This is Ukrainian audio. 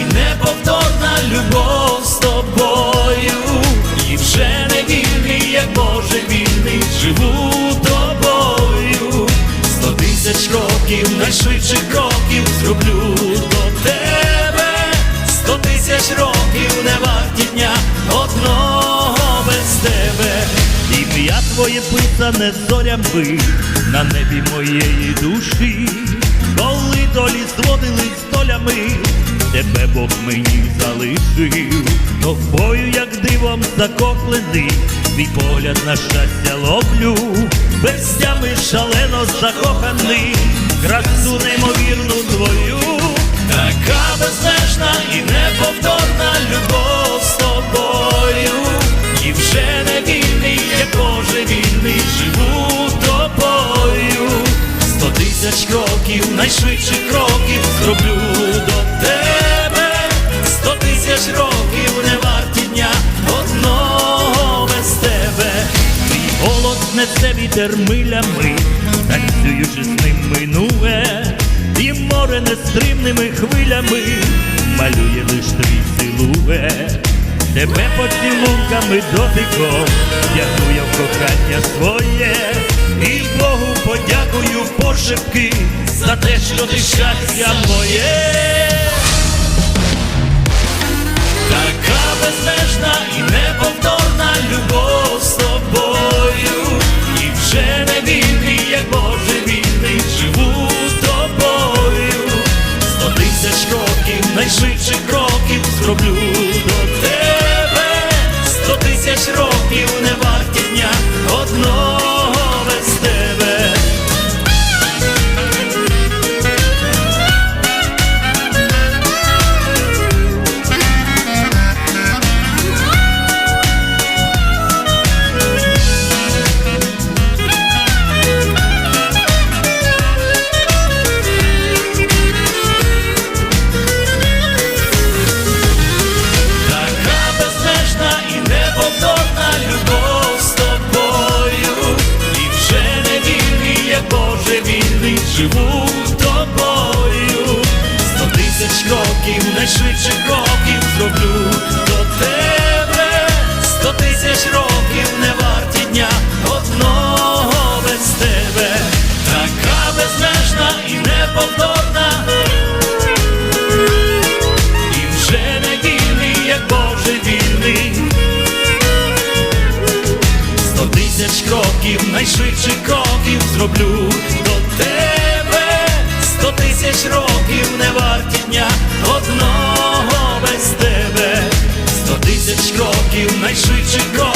і неповторна любов з тобою. І вже не вільний, як Боже вільний, живу тобою. Сто тисяч років, найшвидших кроків зроблю до тебе. Сто тисяч років не варті дня одного без тебе. Ім'я твоє писане зорями на небі моєї душі, коли долі зводили з долями, Бог мені залишив, тобою, як дивом закохлений, твій погляд на щастя ловлю, без тями шалено закоханий, красу неймовірну твою, така безмежна і неповторна любов з тобою, і вже не вільний, як Боже вільний, живу тобою. Сто тисяч кроків, найшвидших кроків несе вітер милями, танцюючи з ним минуле, і море нестримними хвилями малює лиш твій силует. Тебе поцілунками дотиком дякую в кохання своє, і Богу подякую пошепки за те, що ти щастя моє. Тисяч років не варті дня. Одного живу тобою. Сто тисяч кроків, найшвидших кроків зроблю до тебе. Сто тисяч років не варті дня одного без тебе. Така безмежна і неповторна. І вже не вільний, як Боже вільний. Сто тисяч кроків, найшвидших кроків зроблю тисяч років не варті дня одного без тебе. Сто тисяч кроків, найшвидший кроків